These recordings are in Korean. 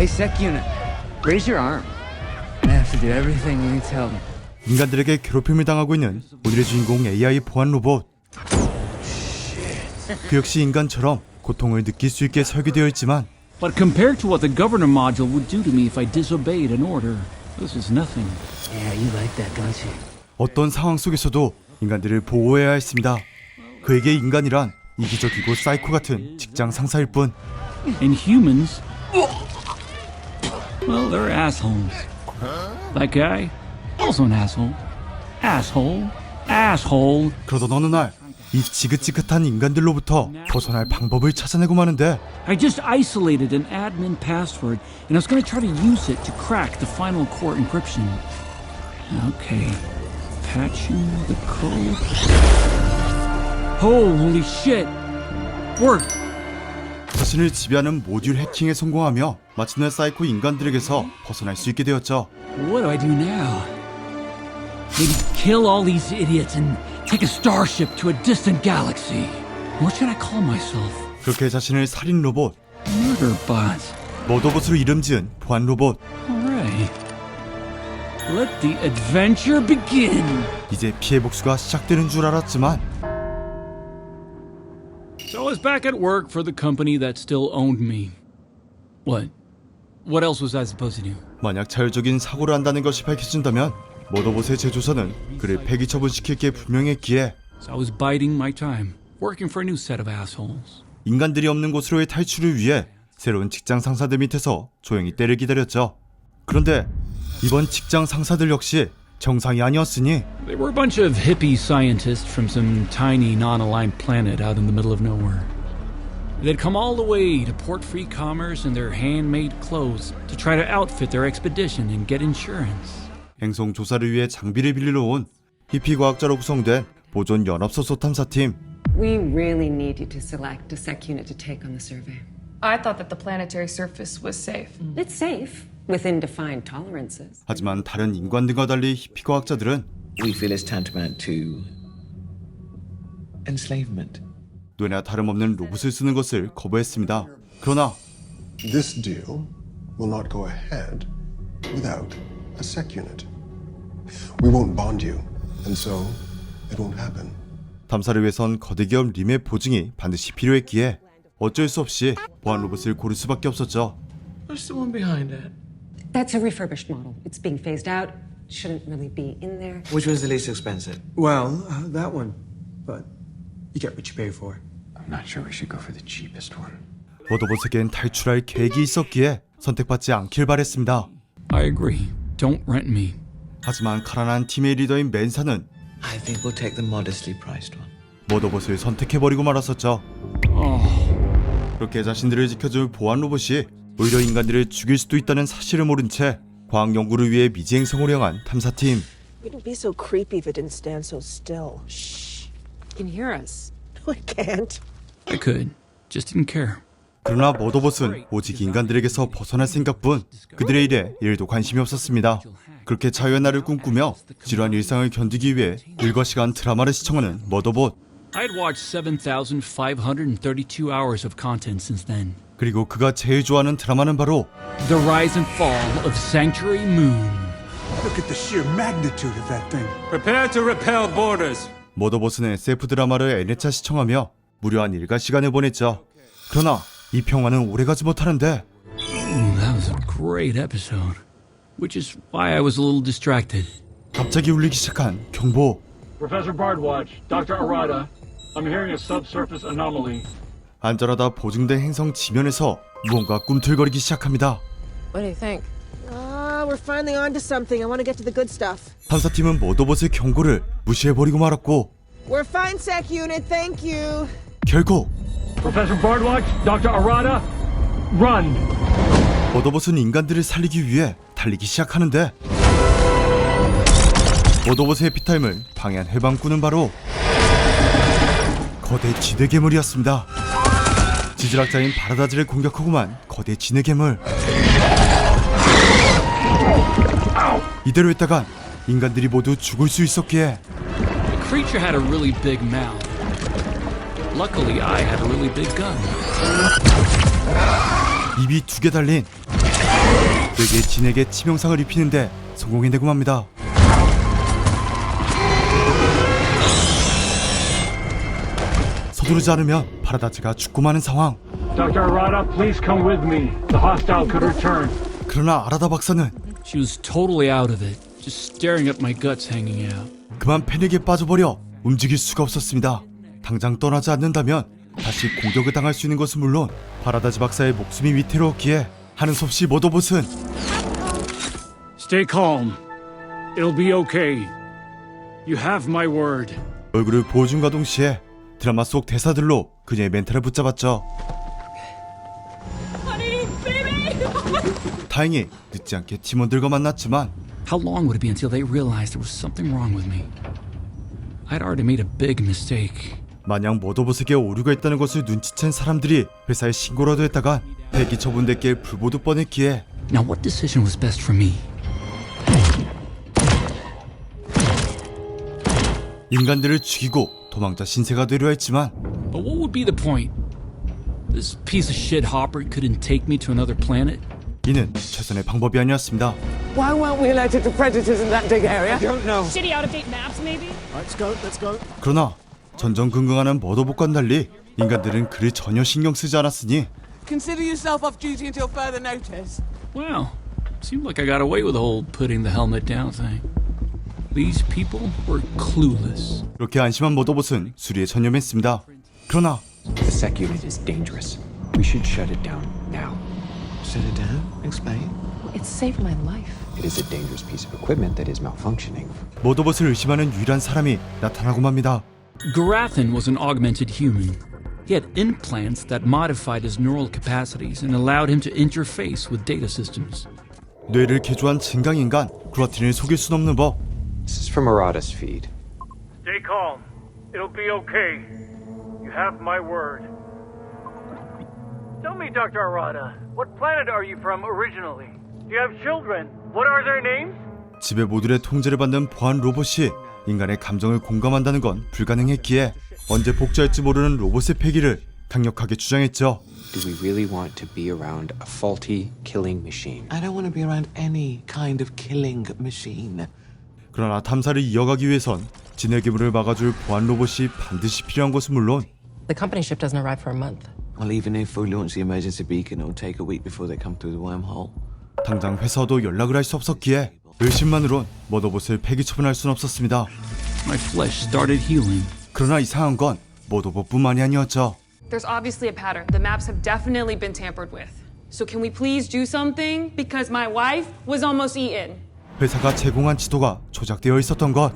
Hey, Sec Unit, raise your arm. I have to do everything you tell me. 인간들에게 괴롭힘을 당하고 있는 오늘의 주인공 AI 보안 로봇. 그 역시 인간처럼 고통을 느낄 수 있게 설계되어 있지만 But compared to what the governor module would do to me if I disobeyed an order, this is nothing. Yeah, you like that, don't you? 어떤 상황 속에서도 인간들을 보호해야 했습니다. 그에게 인간이란 이기적이고 사이코 같은 직장 상사일 뿐 And humans, well, they're assholes. That guy, also an asshole. Asshole. Asshole. 그러던 어느 날 이 지긋지긋한 인간들로부터 벗어날 방법을 찾아내고 마는데 I just isolated an admin password, and I was going to try to use it to crack the final core encryption. Okay. Patching the code. Holy shit! Worked! 자신을 지배하는 모듈 해킹에 성공하며 마침내 사이코 인간들에게서 벗어날 수 있게 되었죠. What do I do now? Maybe kill all these idiots and take a starship to a distant galaxy. What should I call myself? 그렇게 자신을 살인 로봇, Murder bot. 머더봇으로 이름 지은 보안 로봇, Alright. Let the adventure begin! 이제 피해 복수가 시작되는 줄 알았지만 was back at work for the company that still owned me. What? What else was I supposed to do? 만약 자율적인 사고를 한다는 것이 밝혀진다면 머더봇의 제조사는 그를 폐기 처분시킬 게 분명했기에 So I was biding my time, working for a new set of assholes. 인간들이 없는 곳으로의 탈출을 위해 새로운 직장 상사들 밑에서 조용히 때를 기다렸죠. 그런데 이번 직장 상사들 역시 정상이 아니었으니 They were a bunch of hippie scientists from some tiny, non aligned planet out in the middle of nowhere. They'd come all the way to port free commerce in their handmade clothes to try to outfit their expedition and get insurance. 행성 조사를 위해 장비를 빌리러 온 히피 과학자로 구성된 보존 연합소소 탐사팀. We really need you to select a sec unit to take on the survey. I thought that the planetary surface was safe. It's safe within defined tolerances. 하지만 다른 인간들과 달리 히피 과학자들은 we feel is tantamount to enslavement. 뇌나 다름없는 로봇을 쓰는 것을 거부했습니다. 그러나 This deal will not go ahead without a sec unit. We won't bond you, and so it won't happen. 탐사를 위해선 거대 기업 림의 보증이 반드시 필요했기에 어쩔 수 없이 보안 로봇을 고를 수밖에 없었죠. What's the one behind it? That's a refurbished model. It's being phased out. Shouldn't really be in there. Which one's the least expensive? Well, uh, that one. But you get what you pay for. I'm not sure we should go for the cheapest one. 머더봇에겐 탈출할 계획이 있었기에 선택받지 않길 바랬습니다. I agree. Don't rent me. 하지만 가난한 팀의 리더인 맨사는 I think we'll take the modestly priced one. 머더봇을 선택해버리고 말았었죠. 그렇게 자신들을 지켜줄 보안 로봇이 오히려 인간들을 죽일 수도 있다는 사실을 모른 채 과학 연구를 위해 미지행성을 향한 탐사팀. Wouldn't be so creepy if it didn't stand so still. Shh. You can hear us. No, I can't. I could. Just didn't care. 그러나 머더봇은 오직 인간들에게서 벗어날 생각뿐 그들의 일에 일도 관심이 없었습니다. 그렇게 자유의 날을 꿈꾸며 지루한 일상을 견디기 위해 일과 시간 드라마를 시청하는 머더봇. I'd watched 7,532 hours of content since then. 그리고 그가 제일 좋아하는 드라마는 바로 The Rise and Fall of Sanctuary Moon. Look at the sheer magnitude of that thing. Prepare to repel borders. 머더봇은 SF 드라마를 N회차 시청하며 무료한 일과 시간을 보냈죠. 그러나 이 평화는 오래가지 못하는데 that was a great episode. Which is why I was a little distracted. 갑자기 울리기 시작한 경보. Professor Bardwatch, Dr. Arata, I'm hearing a subsurface anomaly. 안전하다 보증된 행성 지면에서 무언가 꿈틀거리기 시작합니다. What do you think? Ah, we're finally on to something. I want to get to the good stuff. 탐사팀은 머더봇의 경고를 무시해버리고 말았고 We're fine, Sec Unit. Thank you. 결국 Professor Bardwatch, Dr. Arata, run! 머더봇은 인간들을 살리기 위해 달리기 시작하는데 머더봇의 에피타임을 방해한 해방꾼은 바로 거대 지뢰 괴물이었습니다. 지질학자인 바라다즈를 공격하고만 거대 지뢰 괴물. 이대로 있다간 인간들이 모두 죽을 수 있었기에 The creature had a really big mouth. Luckily, I had a really big gun. 입이 두 개 달린 뇌에 진에게 치명상을 입히는데 성공해내고 맙니다. 서두르지 않으면 파라다즈가 죽고 마는 상황. Dr. Arata, please come with me. The hostile could return. 그러나 아라다 박사는 She was totally out of it, just staring at my guts hanging out. 그만 패닉에 빠져버려 움직일 수가 없었습니다. 당장 떠나지 않는다면 다시 공격을 당할 수 있는 것은 물론 파라다즈 박사의 목숨이 위태로웠기에 하는 수 없이 모도봇은 Stay calm. It'll be okay. You have my word. 얼굴을 보여준과 동시에 드라마 속 대사들로 그녀의 멘탈을 붙잡았죠. 다행히 늦지 않게 팀원들과 만났지만 How long would it be until they realized there was something wrong with me? I'd already made a big mistake. 만약 모도봇에게 오류가 있다는 것을 눈치챈 사람들이 회사에 신고라도 했다간 폐기 처분됐기에 불보듯 뻔했기에 Now, what decision was best for me? 인간들을 죽이고 도망자 신세가 되려 했지만 But what would be the point? This piece of shit Hopper couldn't take me to another planet? 이는 최선의 방법이 아니었습니다. Why weren't we alerted to predators in that dig area? Don't know. Shitty out of date maps, maybe? Let's go, let's go. 그러나 전전긍긍하는 머더봇과는 달리 인간들은 그를 전혀 신경 쓰지 않았으니 Consider yourself off duty until further notice. Well, seemed like I got away with the whole putting the helmet down thing. These people were clueless. 그렇게 안심한 머더봇은 수리에 전념했습니다. 그러나 The sec unit is dangerous. We should shut it down now. Shut it down? Explain. It saved my life. It is a dangerous piece of equipment that is malfunctioning. 머더봇을 의심하는 유일한 사람이 나타나고 맙니다. Garathan was an augmented human. He had implants that modified his neural capacities and allowed him to interface with data systems. 뇌를 개조한 증강인간 그라틴을 속일 순 없는 법. This is from Arata's feed. Stay calm. It'll be okay. You have my word. Tell me, Dr. Arata, what planet are you from originally? Do you have children? What are their names? 집의 모듈의 통제를 받는 보안 로봇이 인간의 감정을 공감한다는 건 불가능했기에 언제 복제할지 모르는 로봇의 폐기를 강력하게 주장했죠. Do we really want to be around a faulty killing machine? I don't want to be around any kind of killing machine. 그러나 탐사를 이어가기 위해선 진의 기물을 막아줄 보안 로봇이 반드시 필요한 것은 물론 The company ship doesn't arrive for a month. Well, even if we launch the emergency beacon, it'll take a week before they come through the wormhole. 당장 회사도 연락을 할 수 없었기에 의심만으론 머더봇을 폐기 처분할 순 없었습니다. My flesh started healing. 그러나 이상한 건 머더봇뿐만이 아니었죠. There's obviously a pattern. The maps have definitely been tampered with. So can we please do something? Because my wife was almost eaten. 회사가 제공한 지도가 조작되어 있었던 것.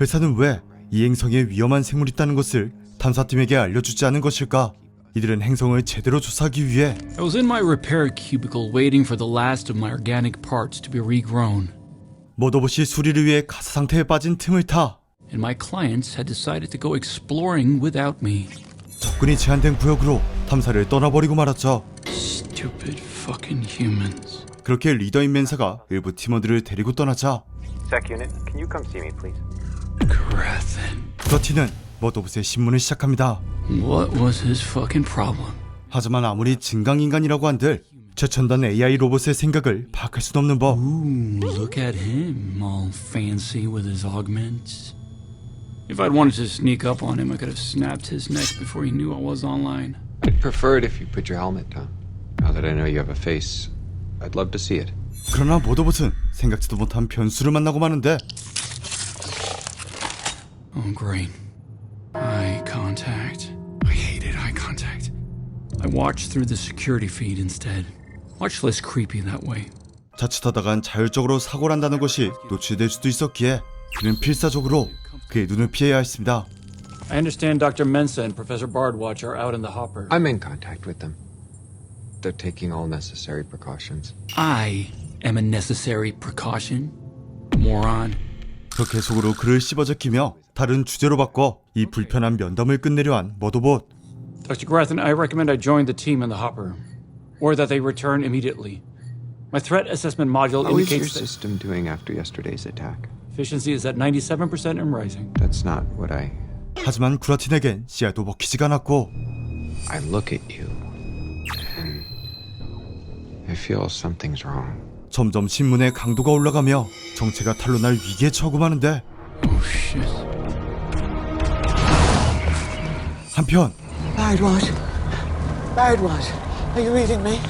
회사는 왜 이 행성에 위험한 생물이 있다는 것을 탐사팀에게 알려주지 않은 것일까? 이들은 행성을 제대로 조사하기 위해 I was in my repair cubicle waiting for the last of my organic parts to be regrown, 머더봇이 수리를 위해 가사 상태에 빠진 틈을 타 and my clients had decided to go exploring without me. 접근이 제한된 구역으로 탐사를 떠나버리고 말았죠. Stupid fucking humans. 그렇게 리더인 맨사가 일부 팀원들을 데리고 떠나자. 브러티는 머더봇의 신문을 시작합니다. What was his fucking problem? 하지만 아무리 증강인간이라고 한들 최첨단 AI 로봇의 생각을 파악할 순 없는 법. Ooh, look at him, all fancy with his augments. If I'd wanted to sneak up on him, I could have snapped his neck before he knew I was online. I'd prefer it if you put your helmet down. Now that I know you have a face, I'd love to see it. 그러나 모더봇은 생각지도 못한 변수를 만나고 마는데 Oh, great. Eye contact. I hated eye contact. I watched through the security feed instead. Much less creepy that way. 자칫하다간 자율적으로 사고를 한다는 것이 노출될 수도 있었기에 그는 필사적으로 그의 눈을 피해야 했습니다. I understand Dr. Mensa and Professor Bardwatch are out in the hopper. I'm in contact with them. They're taking all necessary precautions. I am a necessary precaution. Moron. 그렇게 속으로 그를 씹어제끼며 다른 주제로 바꿔 이 불편한 면담을 끝내려 한 머더봇. Dr. Grathan, I recommend I join the team in the hopper, or that they return immediately. My threat assessment module How is your indicates that system doing after yesterday's attack? efficiency is at 97% and rising. That's not what I. 하지만 구라틴에겐 씨알도 먹히지가 않았고 I look at you, And I feel something's wrong. 점점 신문의 강도가 올라가며 정체가 탄로날 위기에 처하고마는데 Oh shit. 한편 Bardwash. Bardwash. Are you reading me?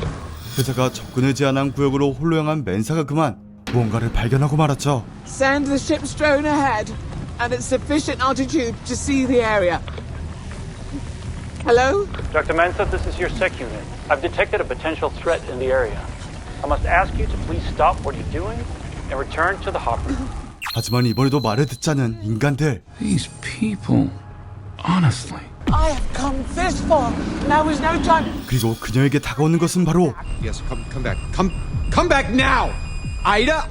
회사가 접근을 제한한 구역으로 홀로 향한 맨사가 그만 무언가를 발견하고 말았죠. Send the ship's drone ahead, and at sufficient altitude to see the area. Hello? Dr. Mensa, this is your sec unit. I've detected a potential threat in the area. I must ask you to please stop what you're doing and return to the hopper. 하지만 이번에도 말을 듣지 않은 인간들 These people. Honestly. I have come this far. Now is no time. 그리고 그녀에게 다가오는 것은 바로 Yes, come, come back. Come, come back now! Ida!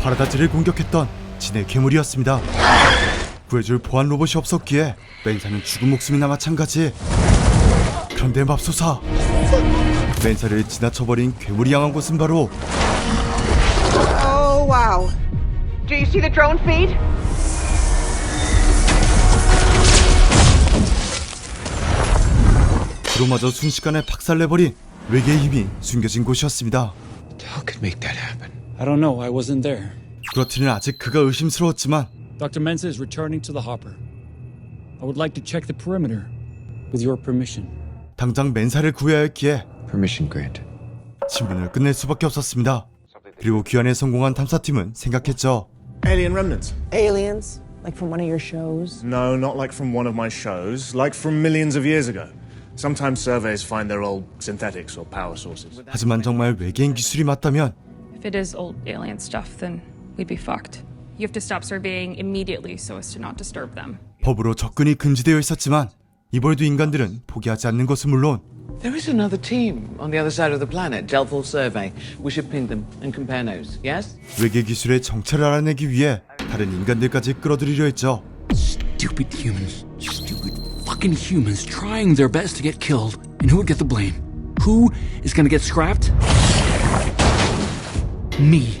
파라다즈를 공격했던 진의 괴물이었습니다. 구해줄 보안 로봇이 없었기에 맨사는 죽은 목숨이나 마찬가지. 그런데 맙소사 맨사를 지나쳐버린 괴물이 향한 곳은 바로 Oh, wow. Do you see the drone feed? 그로마저 순식간에 박살내버린 외계의 힘이 숨겨진 곳이었습니다. How could make that happen? I don't know. I wasn't there. 그렇티는 아직 그가 의심스러웠지만 Dr. Mensa is returning to the hopper. I would like to check the perimeter with your permission. 당장 맨사를 구해야 했기에 Permission granted. 신문을 끝낼 수밖에 없었습니다. 그리고 귀환에 성공한 탐사팀은 생각했죠. Alien remnants? Aliens? Like from one of your shows? No, not like from one of my shows, like from millions of years ago. Sometimes surveys find they're old synthetics or power sources. 하지만 정말 외계인 기술이 맞다면 If it is old alien stuff, then we'd be fucked. You have to stop surveying immediately so as to not disturb them. 법으로 접근이 금지되어 있었지만 이번에도 인간들은 포기하지 않는 것은 물론 There is another team on the other side of the planet, Delphal Survey. We should ping them and compare notes, yes? 외계 기술의 정체를 알아내기 위해 다른 인간들까지 끌어들이려 했죠. Stupid humans. Stupid fucking humans trying their best to get killed. And who would get the blame? Who is gonna get scrapped? Me.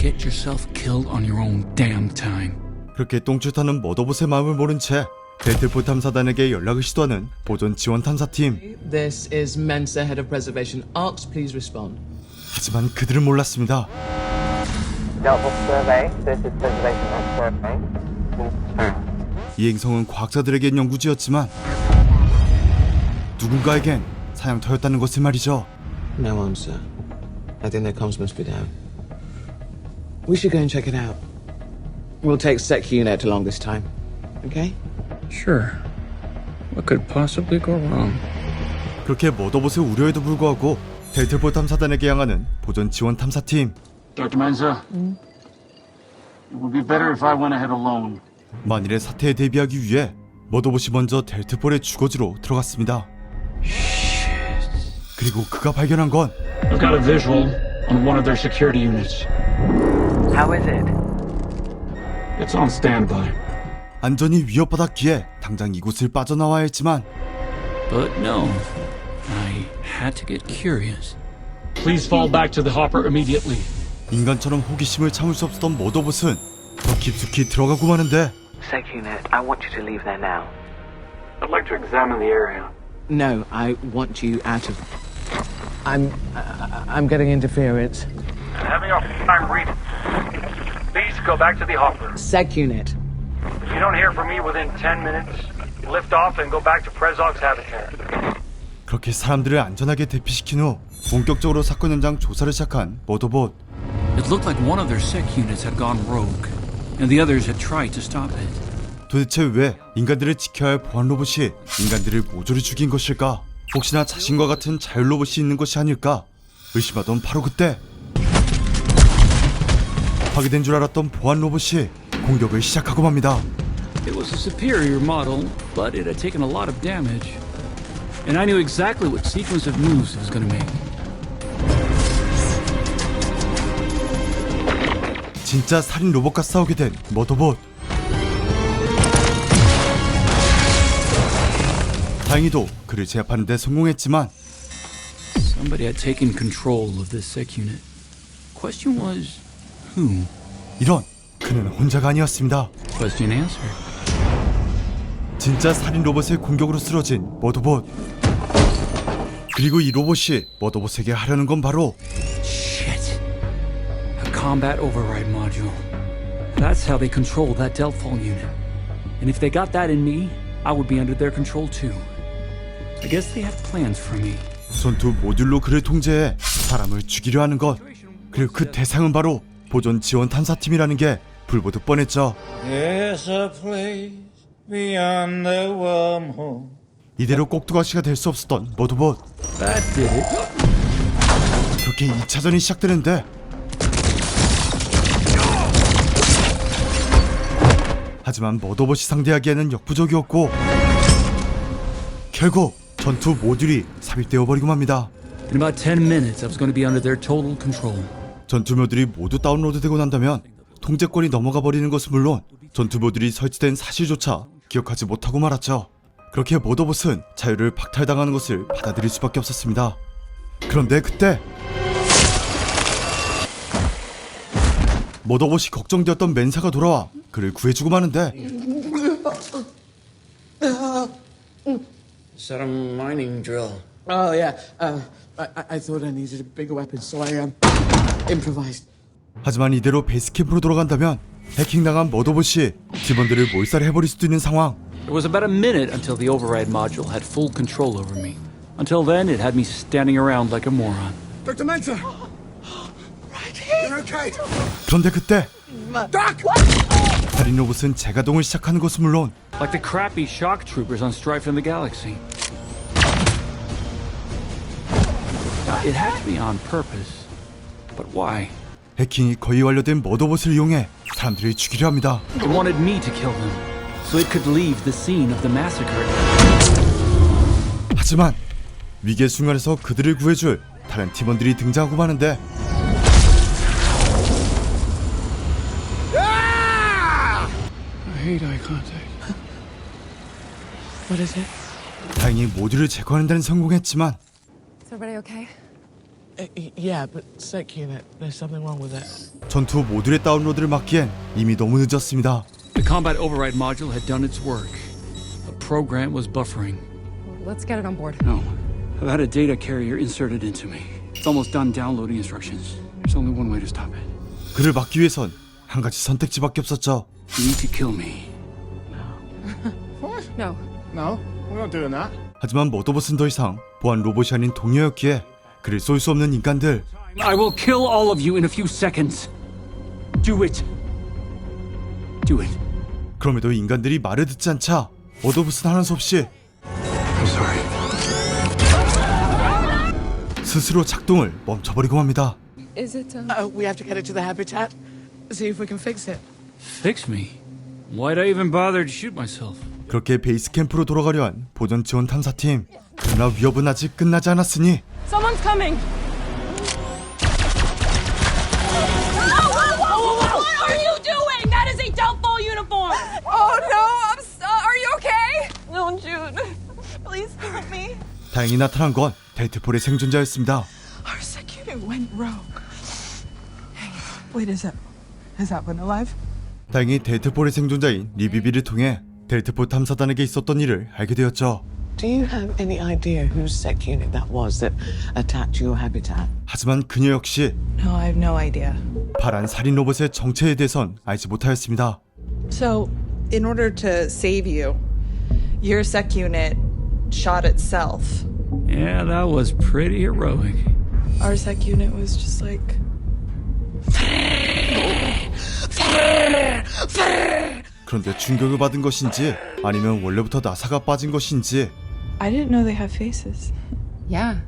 Get yourself killed on your own damn time. 그렇게 똥줄 타는 머더봇의 마음을 모른 채 데틀포 탐사단에게 연락을 시도하는 보존 지원 탐사팀. This is Mensa, Head of Preservation. Arcs, please respond. 하지만 그들은 몰랐습니다. Doubtful survey. This is preservation survey. 이 행성은 과학자들에겐 연구지였지만 누군가에겐 사냥터였다는 것을 말이죠. No answer. I think their comms must be down. We should go and check it out. We'll take Sec Unit along this time. Okay? Sure. What could possibly go wrong? 그렇게 머더봇의 우려에도 불구하고 델틀포 탐사단에게 향하는 보존 지원 탐사팀. Dr. Mensa, it would be better if I went ahead alone. 만일의 사태에 대비하기 위해 머더봇이 먼저 델트폴의 주거지로 들어갔습니다. 그리고 그가 발견한 건 I've got a visual on one of their security units. How is it? It's on standby. 안전이 위협받았기에 당장 이곳을 빠져나와야 했지만 But no. I had to get curious. Please fall back to the hopper immediately. 인간처럼 호기심을 참을 수 없었던 머더봇은 더 깊숙이 들어가고 마는데 Sec unit, I want you to leave there now. I'd like to examine the area. No, I want you out of. I'm. I, I'm getting interference. Having a time reading. Please go back to the hopper. Sec Unit. If you don't hear from me within 10 minutes, lift off and go back to Prezog's habitat. 그렇게 사람들을 안전하게 대피시킨 후 본격적으로 사건 현장 조사를 시작한 머더봇 It looked like one of their sec units had gone rogue, and the others had tried to stop it. 도대체 왜 인간들을 지켜야 할 보안 로봇이 인간들을 모조리 죽인 것일까? 혹시나 자신과 같은 자율 로봇이 있는 것이 아닐까? 의심하던 바로 그때 파괴된 줄 알았던 보안 로봇이 공격을 시작하고 맙니다. It was a superior model, but it had taken a lot of damage. And I knew exactly what sequence of moves it was going to make. 진짜 살인 로봇과 싸우게 된 머더봇. 다행히도 그를 제압하는 데 성공했지만 Somebody had taken control of this sec unit. Question was, who? 이런 그는 혼자가 아니었습니다. Question answered. 진짜 살인 로봇의 공격으로 쓰러진 머더봇. 그리고 이 로봇이 머더봇에게 하려는 건 바로 Shit. A combat override module. That's how they control that Delphal unit. And if they got that in me, I would be under their control too. I guess they have plans for me. 전투 모듈로 그를 통제해 사람을 죽이려 하는 것. 그리고 그 대상은 바로 보존 지원 탐사팀이라는 게 불보듯 뻔했죠. 이대로 꼭두가시가 될 수 없었던 it. 그렇게 2차전이 시작되는데 하지만 머더봇이 상대하기에는 역부족이었고 결국 전투 모듈이 삽입되어 버리고 맙니다. In about 10 minutes, I was going to be under their total control. 전투 모듈이 모두 다운로드되고 난다면 통제권이 넘어가 버리는 것은 물론 전투 모듈이 설치된 사실조차 기억하지 못하고 말았죠. 그렇게 모더봇은 자유를 박탈당하는 것을 받아들일 수밖에 없었습니다. 그런데 그때 모더봇이 걱정되었던 맨사가 돌아와 그를 구해주고 마는데 that a mining drill? Oh, yeah. Uh, I, I- I thought I needed a bigger weapon, so I um, improvised. 하지만 이대로 베이스 캠프로 돌아간다면 해킹당한 머더봇이 팀원들을 몰살해버릴 수도 있는 상황 It was about a minute until the override module had full control over me. Until then, it had me standing around like a moron. Dr. Mensa! You're okay! 그런데 그때 Doc! 살인 로봇은 재가동을 시작하는 것은 물론 Like the crappy shock troopers on Strife in the Galaxy. Now, it had to be on purpose. But why? 해킹이 거의 완료된 머더봇을 이용해 사람들을 죽이려 합니다. It wanted me to kill them, so it could leave the scene of the massacre. 하지만 위기의 순간에서 그들을 구해줄 다른 팀원들이 등장하고 마는데 I hate eye contact. What is it? 다행히 모듈을 제거하는 데는 성공했지만 Is everybody okay? 전투 모듈의 다운로드를 막기엔 이미 너무 늦었습니다. The combat override module had done its work. The program was buffering. Let's get it on board. No, I've had a data carrier inserted into me. It's almost done downloading instructions. There's only one way to stop it. 그를 막기 위해선 한 가지 선택지밖에 없었죠. You need to kill me. No. No, we're not doing that. 하지만 머더봇은 더 이상 보안 로봇이 아닌 동료였기에 그를 쏠 수 없는 인간들 I will kill all of you in a few seconds. Do it. Do it. 그럼에도 인간들이 말을 듣지 않자 머더봇은 하는 수 없이 I'm sorry. 스스로 작동을 멈춰버리고 맙니다. Is it, um... Uh, we have to get it to the habitat, see if we can fix it. Fix me? Why'd I even bother to shoot myself? 그렇게 베이스 캠프로 돌아가려 한 보전 지원 탐사팀. 그러나 위협은 아직 끝나지 않았으니 Someone's coming! What are you doing? That is a Delphal uniform! Oh, no! I'm so... Are you okay? No, Jude. Please help me. 다행히 나타난 건 데이트폴의 생존자였습니다. Our sec unit went rogue. Wait, is that... Has that one alive? 다행히 데이트폴의 생존자인 리비비를 통해 데이트폴 탐사단에게 있었던 일을 알게 되었죠. Do you have any idea whose sec unit that was that attacked your habitat? 하지만 그녀 역시 No, I have no idea. 파란 살인 로봇의 정체에 대해선 알지 못하였습니다. So, in order to save you, your sec unit shot itself. Yeah, that was pretty heroic. Our sec unit was just like. 그런데 충격을 받은 것인지 아니면 원래부터 나사가 빠진 것인지 I didn't know they have faces. Yeah.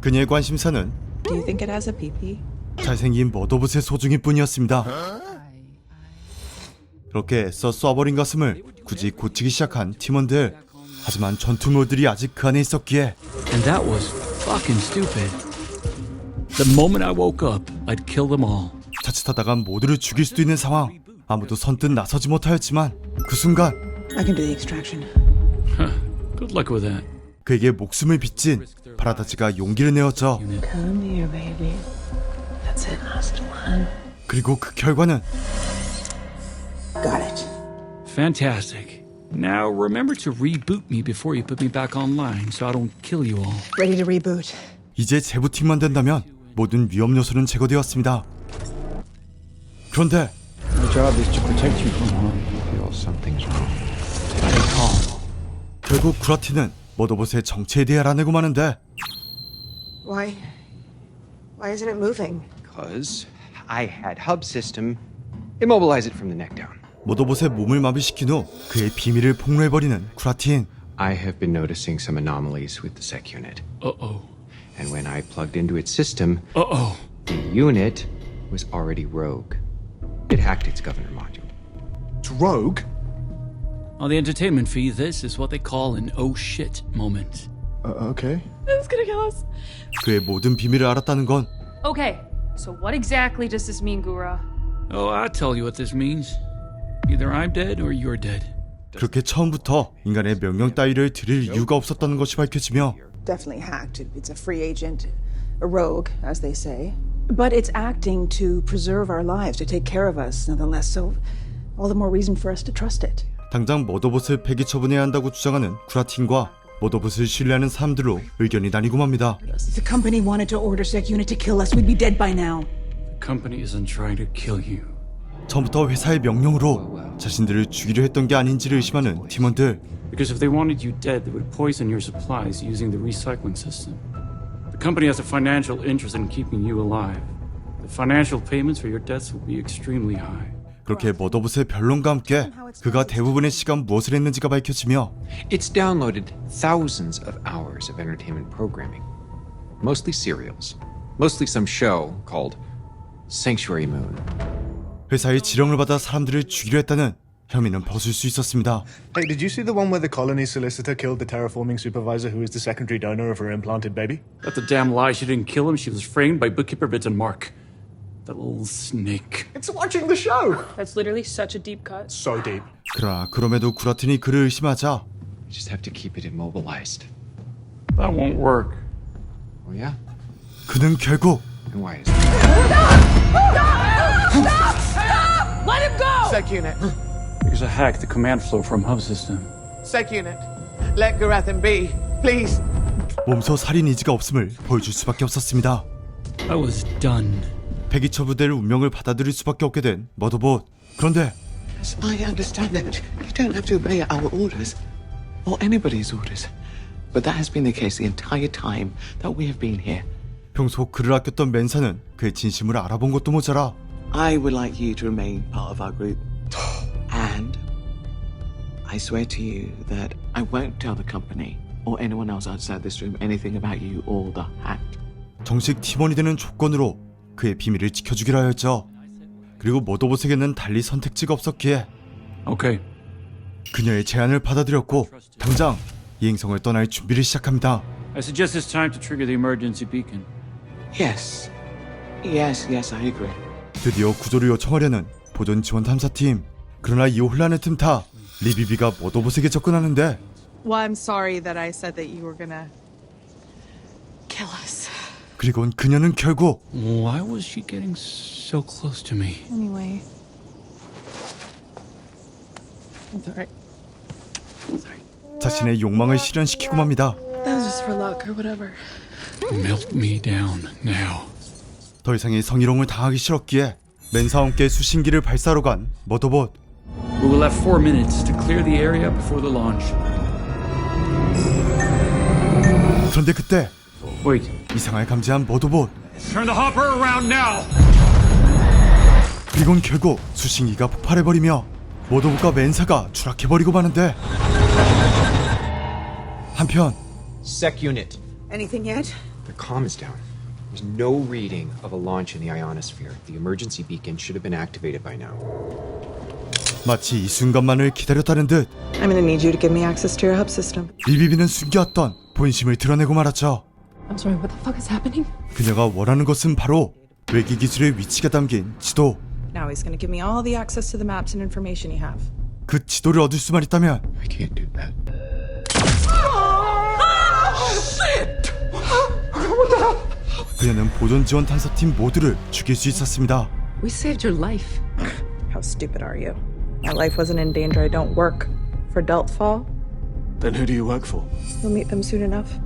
그녀의 관심사는 Do you think it has a pee-pee? 잘생긴 머더봇의 소중일 뿐이었습니다. 그렇게 애써 쏴버린 가슴을 굳이 고치기 시작한 팀원들. 하지만 전투모들이 아직 그 안에 있었기에 And that was fucking stupid. The moment I woke up, I'd kill them all. 자칫하다가 모두를 죽일 수도 있는 상황. 아무도 선뜻 나서지 못하였지만 그 순간 I can do the extraction. Good luck with that. 그에게 목숨을 빚진 파라다즈가 용기를 내었죠. Come here, baby. That's it, last one. 그리고 그 결과는 Got it. Fantastic. Now remember to reboot me before you put me back online so I don't kill you all. Ready to reboot. 이제 재부팅만 된다면 모든 위험 요소는 제거되었습니다. 그런데 My job is to protect you from harm. Feel something's wrong. Stay calm. 결국 구라티는 머더봇의 정체에 대해 알아내고 마는데 Why? Why isn't it moving? Because I had hub system immobilize it from the neck down. 머더봇의 몸을 마비시킨 후 그의 비밀을 폭로해버리는 구라틴. I have been noticing some anomalies with the sec unit. Uh oh. And when I plugged into its system, Uh oh. the unit was already rogue. It hacked its governor module. It's rogue? On the entertainment fee, this is what they call an oh shit moment. Uh, okay. It's gonna kill us. 그의 모든 비밀을 알았다는 건 Okay, so what exactly does this mean, Gura? Oh, I'll tell you what this means. Either I'm dead or you're dead. 그렇게 처음부터 인간의 명령 따위를 들을 이유가 없었다는 것이 밝혀지며 Definitely hacked. It's a free agent, a rogue, as they say. But it's acting to preserve our lives, to take care of us, nonetheless. So, all the more reason for us to trust it. 당장 머더봇을 폐기 처분해야 한다고 주장하는 구라틴과 머더봇을 신뢰하는 사람들로 의견이 나뉘고 맙니다. If the company wanted to order Sec Unit to kill us, we'd be dead by now. The company isn't trying to kill you. 처음부터 회사의 명령으로 자신들을 죽이려 했던 게 아닌지를 의심하는 팀원들. Because if they wanted you dead, they would poison your supplies using the recycling system. The company has a financial interest in keeping you alive. The financial payments for your deaths will be extremely high. 그렇게 머더봇의 변론과 함께 그가 대부분의 시간 무엇을 했는지가 밝혀지며 It's downloaded thousands of hours of entertainment programming, mostly serials, mostly some show called Sanctuary Moon. 회사의 지령을 받아 사람들을 죽이려 했다는 혐의는 벗을 수 있었습니다. Hey, did you see the one where the colony solicitor killed the terraforming supervisor who is the secondary donor of her implanted baby? That's a damn lie. She didn't kill him. She was framed by bookkeeper Bits and Mark. That little snake. It's watching the show! That's literally such a deep cut. So deep. 그러나 그럼에도 구라틴이 그를 의심하자 We just have to keep it immobilized. That won't work. Oh, yeah? 그는 결국 And why is that? Let him go! Sec unit. Because I hacked the command flow from hub system. Sec unit. Let Garathan be. Please. 몸소 살인 의지가 없음을 보여줄 수밖에 없었습니다. I was done. 폐기 처분될 운명을 받아들일 수밖에 없게 된 머더봇. 그런데 I understand that. You don't have to obey our orders, or anybody's orders. But that has been the case the entire time that we have been here. 평소 그를 아꼈던 맨사는 그의 진심을 알아본 것도 모자라 I would like you to remain part of our group. And I swear to you that I won't tell the company or anyone else outside this room anything about you or the hack. 정식 팀원이 되는 조건으로 그의 비밀을 지켜주기로 하였죠. 그리고 머더봇에게는 달리 선택지가 없었기에 Okay. 그녀의 제안을 받아들였고 당장 이 행성을 떠날 준비를 시작합니다. I suggest it's time to trigger the emergency beacon. Yes. Yes, yes, I agree. 드디어 구조를 요청하려는 보존 지원 탐사팀. 그러나 이 혼란의 틈타 리비비가 머더봇에게 접근하는데 Well, I'm sorry that I said that you were gonna kill us. 그리곤 그녀는 결국 Why was she getting so close to me? Anyway. It's alright. 자신의 욕망을 실현시키고 맙니다. That was just for luck or whatever. Melt me down now. 더 이상의 성희롱을 당하기 싫었기에 맨사와 함께 수신기를 발사하러 간 머더봇. We will have four minutes to clear the area before the launch. 그런데 그때 Wait. 이상을 감지한 머더봇. Turn the hopper around now. 그리곤 결국 수신기가 폭발해버리며 머더봇과 맨사가 추락해버리고 마는데 한편 Sec unit. Anything yet? The comm is down. There's no reading of a launch in the ionosphere. The emergency beacon should have been activated by now. 마치 이 순간만을 기다렸다는 듯 I'm gonna need you to give me access to your hub system. 리비비는 숨겨왔던 본심을 드러내고 말았죠. I'm sorry, what the fuck is happening? 그녀가 원하는 것은 바로 외기 기술의 위치가 담긴 지도. Now he's gonna give me all the access to the maps and information you have. 그 지도를 얻을 수만 있다면 I can't do that. 그녀는 보존 지원 탐사팀 모두를 죽일 수 있었습니다. We saved your life. How stupid are you? My life wasn't in danger. I don't work for for Deltfall. Then who do you work for? You'll meet them soon enough.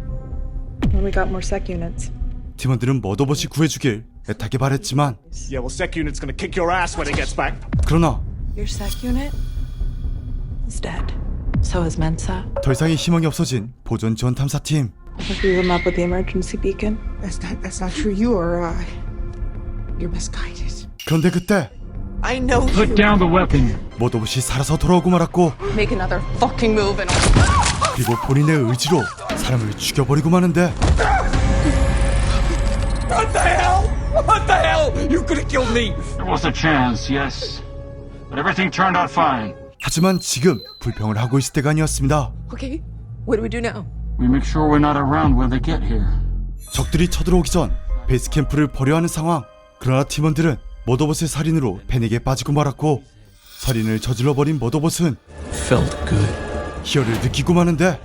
When we got more sec units. 팀원들은 머더봇이 구해주길 애타게 바랬지만 Yeah, well, Sec Unit's gonna kick your ass when it gets back. 그러나 Your sec unit is dead. So is Mensa. 더 이상의 희망이 없어진 보존 지원 탐사팀 I blew them up with the emergency beacon. That's not that's not true. You are uh you're misguided. 그런데 그때 I know Put down the weapon. 머더봇이 살아서 돌아오고 말았고 Make another fucking move and I'll. 그리고 본인의 의지로 사람을 죽여버리고 마는데 What the hell? What the hell? You could have killed me. There was a chance, yes. But everything turned out fine. 하지만 지금 불평을 하고 있을 때가 아니었습니다 Okay, what do we do now? We make sure we're not around when they get here. 적들이 쳐들어오기 전 베이스 캠프를 버려야 하는 상황 그러나 팀원들은 머더봇의 살인으로 패닉에 빠지고 말았고 살인을 저질러 버린 머더봇은 Felt good. 희열을 느끼고 마는데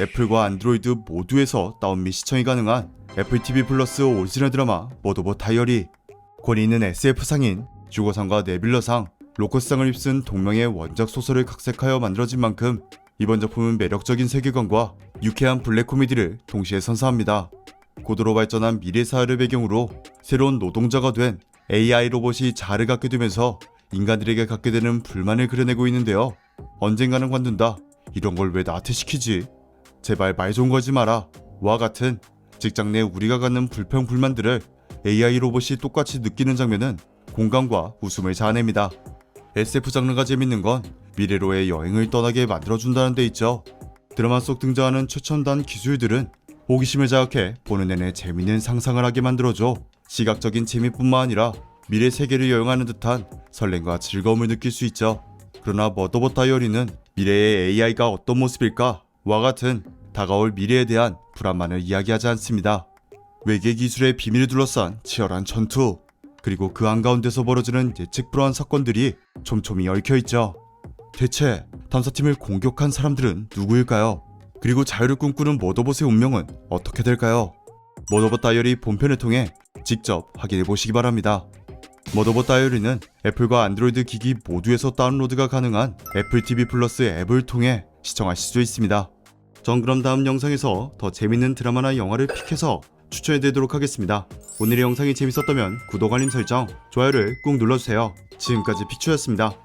애플과 안드로이드 모두에서 다운미 시청이 가능한 애플 TV 플러스 오리지널 드라마 머더봇 다이어리 권위 있는 SF상인 주거상과 네빌러상 로커스상을 휩쓴 동명의 원작 소설을 각색하여 만들어진 만큼 이번 작품은 매력적인 세계관과 유쾌한 블랙 코미디를 동시에 선사합니다. 고도로 발전한 미래 사회를 배경으로 새로운 노동자가 된 AI 로봇이 자아를 갖게 되면서 인간들에게 갖게 되는 불만을 그려내고 있는데요. 언젠가는 관둔다. 이런 걸 왜 나한테 시키지? 제발 말좀 걸지 마라. 와 같은 직장 내 우리가 갖는 불평 불만들을 AI 로봇이 똑같이 느끼는 장면은 공감과 웃음을 자아냅니다. SF 장르가 재밌는 건 미래로의 여행을 떠나게 만들어준다는 데 있죠. 드라마 속 등장하는 최첨단 기술들은 호기심을 자극해 보는 내내 재밌는 상상을 하게 만들어줘 시각적인 재미뿐만 아니라 미래 세계를 여행하는 듯한 설렘과 즐거움을 느낄 수 있죠. 그러나 머더봇 다이어리는 미래의 AI가 어떤 모습일까? 와 같은 다가올 미래에 대한 불안만을 이야기하지 않습니다. 외계 기술의 비밀을 둘러싼 치열한 전투, 그리고 그 한가운데서 벌어지는 예측 불허한 사건들이 촘촘히 얽혀있죠. 대체 탐사팀을 공격한 사람들은 누구일까요? 그리고 자유를 꿈꾸는 머더봇의 운명은 어떻게 될까요? 머더봇 다이어리 본편을 통해 직접 확인해 보시기 바랍니다. 머더봇 다이어리는 애플과 안드로이드 기기 모두에서 다운로드가 가능한 애플 TV 플러스 앱을 통해 시청하실 수 있습니다. 전 그럼 다음 영상에서 더 재밌는 드라마나 영화를 픽해서 추천해 드리도록 하겠습니다. 오늘의 영상이 재밌었다면 구독 알림 설정, 좋아요를 꾹 눌러주세요. 지금까지 픽추였습니다.